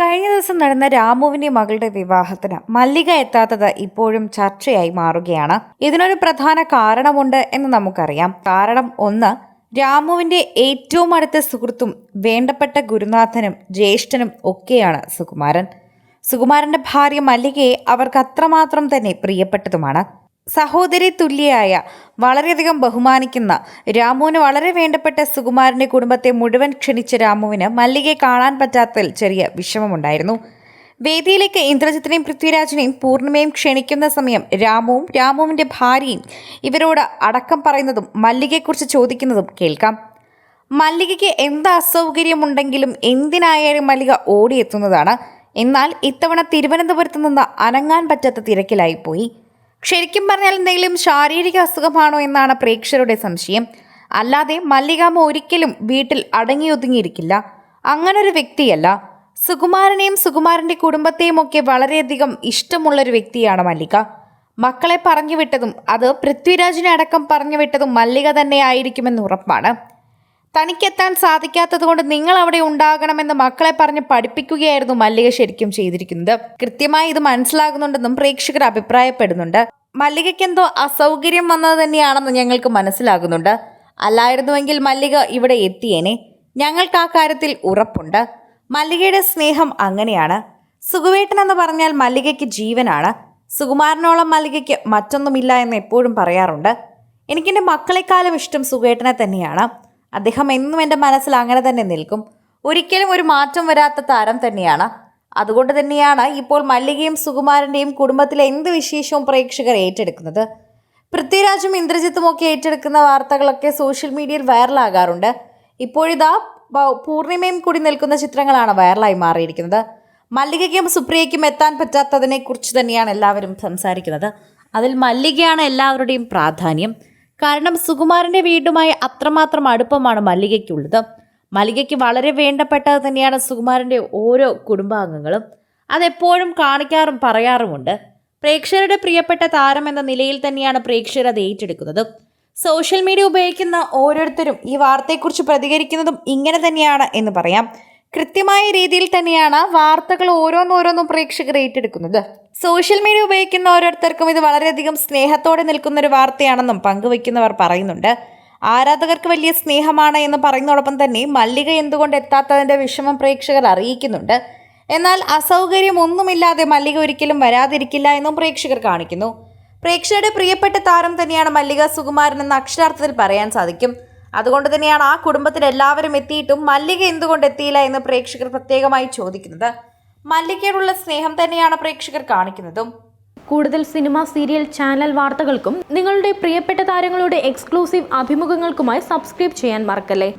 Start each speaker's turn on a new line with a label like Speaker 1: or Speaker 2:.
Speaker 1: കഴിഞ്ഞ ദിവസം നടന്ന രാമുവിന്റെ മകളുടെ വിവാഹത്തിന് മല്ലിക എത്താത്തത് ഇപ്പോഴും ചർച്ചയായി മാറുകയാണ്. ഇതിനൊരു പ്രധാന കാരണമുണ്ട് എന്ന് നമുക്കറിയാം. കാരണം ഒന്ന് രാമുവിന്റെ ഏറ്റവും അടുത്ത സുഹൃത്തും വേണ്ടപ്പെട്ട ഗുരുനാഥനും ജ്യേഷ്ഠനും ഒക്കെയാണ് സുകുമാരൻ. സുകുമാരന്റെ ഭാര്യ മല്ലികയെ അവർക്ക് അത്രമാത്രം തന്നെ പ്രിയപ്പെട്ടതുമാണ്. സഹോദരി തുല്യയായ വളരെയധികം ബഹുമാനിക്കുന്ന രാമുവിന് വളരെ വേണ്ടപ്പെട്ട സുകുമാരന്റെ കുടുംബത്തെ മുഴുവൻ ക്ഷണിച്ച രാമുവിന് മല്ലികയെ കാണാൻ പറ്റാത്തതിൽ ചെറിയ വിഷമമുണ്ടായിരുന്നു. വേദിയിലേക്ക് ഇന്ദ്രജിത്തിനെയും പൃഥ്വിരാജിനെയും പൂർണിമയും ക്ഷണിക്കുന്ന സമയം രാമുവും രാമുവിന്റെ ഭാര്യയും ഇവരോട് അടക്കം പറയുന്നതും മല്ലികയെക്കുറിച്ച് ചോദിക്കുന്നതും കേൾക്കാം. മല്ലികയ്ക്ക് എന്ത് അസൗകര്യമുണ്ടെങ്കിലും എന്തിനായാലും മല്ലിക ഓടിയെത്തുന്നതാണ്. എന്നാൽ ഇത്തവണ തിരുവനന്തപുരത്ത് നിന്ന് അനങ്ങാൻ പറ്റാത്ത തിരക്കിലായിപ്പോയി. ശരിക്കും പറഞ്ഞാൽ എന്തെങ്കിലും ശാരീരിക അസുഖമാണോ എന്നാണ് പ്രേക്ഷകരുടെ സംശയം. അല്ലാതെ മല്ലികാമ ഒരിക്കലും വീട്ടിൽ അടങ്ങിയൊതുങ്ങിയിരിക്കില്ല. അങ്ങനൊരു വ്യക്തിയല്ല. സുകുമാരനെയും സുകുമാരന്റെ കുടുംബത്തെയും ഒക്കെ വളരെയധികം ഇഷ്ടമുള്ളൊരു വ്യക്തിയാണ് മല്ലിക. മക്കളെ പറഞ്ഞു വിട്ടതും അത് പൃഥ്വിരാജിനെ അടക്കം പറഞ്ഞു വിട്ടതും മല്ലിക തന്നെ ആയിരിക്കുമെന്ന് ഉറപ്പാണ്. തനിക്കെത്താൻ സാധിക്കാത്തതുകൊണ്ട് നിങ്ങൾ അവിടെ ഉണ്ടാകണമെന്ന് മക്കളെ പറഞ്ഞ് പഠിപ്പിക്കുകയായിരുന്നു മല്ലിക ശരിക്കും ചെയ്തിരിക്കുന്നത്. കൃത്യമായി ഇത് മനസ്സിലാകുന്നുണ്ടെന്നും പ്രേക്ഷകർ അഭിപ്രായപ്പെടുന്നുണ്ട്. മല്ലികയ്ക്ക് എന്തോ അസൗകര്യം വന്നത് തന്നെയാണെന്ന് ഞങ്ങൾക്ക് മനസ്സിലാകുന്നുണ്ട്. അല്ലായിരുന്നുവെങ്കിൽ മല്ലിക ഇവിടെ എത്തിയേനെ. ഞങ്ങൾക്ക് ആ കാര്യത്തിൽ ഉറപ്പുണ്ട്. മല്ലികയുടെ സ്നേഹം അങ്ങനെയാണ്. സുഖവേട്ടൻ എന്ന് പറഞ്ഞാൽ മല്ലികയ്ക്ക് ജീവനാണ്. സുകുമാരനോളം മല്ലികയ്ക്ക് മറ്റൊന്നുമില്ല എന്ന് എപ്പോഴും പറയാറുണ്ട്. എനിക്കെന്റെ മക്കളെക്കാളും ഇഷ്ടം സുഖേട്ടനെ തന്നെയാണ്. അദ്ദേഹം എന്നും എന്റെ മനസ്സിൽ അങ്ങനെ തന്നെ നിൽക്കും. ഒരിക്കലും ഒരു മാറ്റം വരാത്ത താരം തന്നെയാണ്. അതുകൊണ്ട് തന്നെയാണ് ഇപ്പോൾ മല്ലികയും സുകുമാരന്റെയും കുടുംബത്തിലെ എന്ത് വിശേഷവും പ്രേക്ഷകർ ഏറ്റെടുക്കുന്നത്. പൃഥ്വിരാജും ഇന്ദ്രജിത്തും ഒക്കെ ഏറ്റെടുക്കുന്ന വാർത്തകളൊക്കെ സോഷ്യൽ മീഡിയയിൽ വൈറലാകാറുണ്ട്. ഇപ്പോഴിതാ പൂർണിമയും കൂടി നിൽക്കുന്ന ചിത്രങ്ങളാണ് വൈറലായി മാറിയിരിക്കുന്നത്. മല്ലികയ്ക്കും സുപ്രിയയ്ക്കും എത്താൻ പറ്റാത്തതിനെക്കുറിച്ച് തന്നെയാണ് എല്ലാവരും സംസാരിക്കുന്നത്. അതിൽ മല്ലികയാണ് എല്ലാവരുടെയും പ്രാധാന്യം. കാരണം സുകുമാരന്റെ വീടുമായി അത്രമാത്രം അടുപ്പമാണ് മല്ലികയ്ക്കുള്ളത്. മല്ലികയ്ക്ക് വളരെ വേണ്ടപ്പെട്ടത് തന്നെയാണ് സുകുമാരന്റെ ഓരോ കുടുംബാംഗങ്ങളും. അതെപ്പോഴും കാണിക്കാറും പറയാറുമുണ്ട്. പ്രേക്ഷകരുടെ പ്രിയപ്പെട്ട താരം എന്ന നിലയിൽ തന്നെയാണ് പ്രേക്ഷകർ അത് ഏറ്റെടുക്കുന്നത്. സോഷ്യൽ മീഡിയ ഉപയോഗിക്കുന്ന ഓരോരുത്തരും ഈ വാർത്തയെക്കുറിച്ച് പ്രതികരിക്കുന്നതും ഇങ്ങനെ തന്നെയാണ് എന്ന് പറയാം. കൃത്യമായ രീതിയിൽ തന്നെയാണ് വാർത്തകൾ ഓരോന്നോരോന്നും പ്രേക്ഷകർ ഏറ്റെടുക്കുന്നത്. സോഷ്യൽ മീഡിയ ഉപയോഗിക്കുന്ന ഓരോരുത്തർക്കും ഇത് വളരെയധികം സ്നേഹത്തോടെ നിൽക്കുന്ന ഒരു വാർത്തയാണെന്നും പങ്കുവയ്ക്കുന്നവർ പറയുന്നുണ്ട്. ആരാധകർക്ക് വലിയ സ്നേഹമാണ് എന്ന് പറയുന്നതോടൊപ്പം തന്നെ മല്ലിക എന്തുകൊണ്ട് എത്താത്തതിന്റെ വിഷമം പ്രേക്ഷകർ അറിയിക്കുന്നുണ്ട്. എന്നാൽ അസൗകര്യം ഒന്നുമില്ലാതെ മല്ലിക ഒരിക്കലും വരാതിരിക്കില്ല എന്നും പ്രേക്ഷകർ കാണിക്കുന്നു. പ്രേക്ഷകരുടെ പ്രിയപ്പെട്ട താരം തന്നെയാണ് മല്ലിക സുകുമാരൻ എന്ന അക്ഷരാർത്ഥത്തിൽ പറയാൻ സാധിക്കും. അതുകൊണ്ട് തന്നെയാണ് ആ കുടുംബത്തിൽ എല്ലാവരും എത്തിയിട്ടും മല്ലിക എന്തുകൊണ്ട് എത്തിയില്ല എന്ന് പ്രേക്ഷകർ പ്രത്യേകമായി ചോദിക്കുന്നത്. മല്ലികയോടുള്ള സ്നേഹം തന്നെയാണ് പ്രേക്ഷകർ കാണിക്കുന്നതും.
Speaker 2: കൂടുതൽ സിനിമ സീരിയൽ ചാനൽ വാർത്തകൾക്കും നിങ്ങളുടെ പ്രിയപ്പെട്ട താരങ്ങളുടെ എക്സ്ക്ലൂസീവ് അഭിമുഖങ്ങൾക്കുമായി സബ്സ്ക്രൈബ് ചെയ്യാൻ മറക്കല്ലേ?